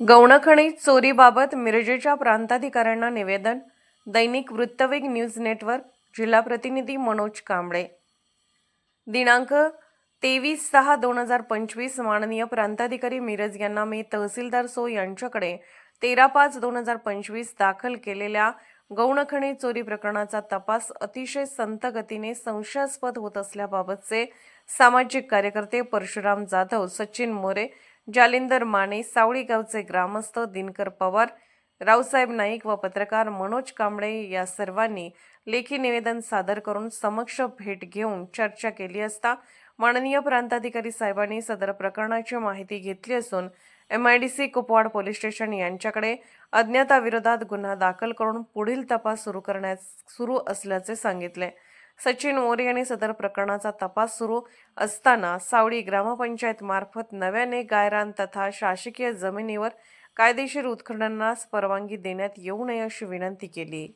गौणखणी चोरीबाबत मिरजेच्या प्रांताधिकाऱ्यांना निवेदन दैनिक वृत्तवेग news network जिल्हा प्रतिनिधी मनोज कांबळे. दिनांक तेवीस सहा दोन हजार पंचवीस माननीय प्रांताधिकारी मिरज यांना मी तहसीलदार सो यांच्याकडे तेरा पाच दोन हजार पंचवीस दाखल केलेल्या गौणखणी चोरी प्रकरणाचा तपास अतिशय संत गतीने संशयास्पद होत असल्याबाबतचे सामाजिक कार्यकर्ते परशुराम जाधव सचिन मोरे जालिंदर माने सावळी गावचे ग्रामस्थ दिनकर पवार रावसाहेब नाईक व पत्रकार मनोज कांबळे या सर्वांनी लेखी निवेदन सादर करून समक्ष भेट घेऊन चर्चा केली असता माननीय प्रांताधिकारी साहेबांनी सदर प्रकरणाची माहिती घेतली असून M I D C Kupwad police station यांच्याकडे अज्ञाताविरोधात गुन्हा दाखल करून पुढील तपास सुरू करण्यास सुरू असल्याचे सांगितले. सचिन मोरे यांनी सदर प्रकरणाचा तपास सुरू असताना सावडी ग्रामपंचायत मार्फत नव्याने गायरान तथा शासकीय जमिनीवर कायदेशीर उत्खननास परवानगी देण्यात येऊ नये अशी विनंती केली.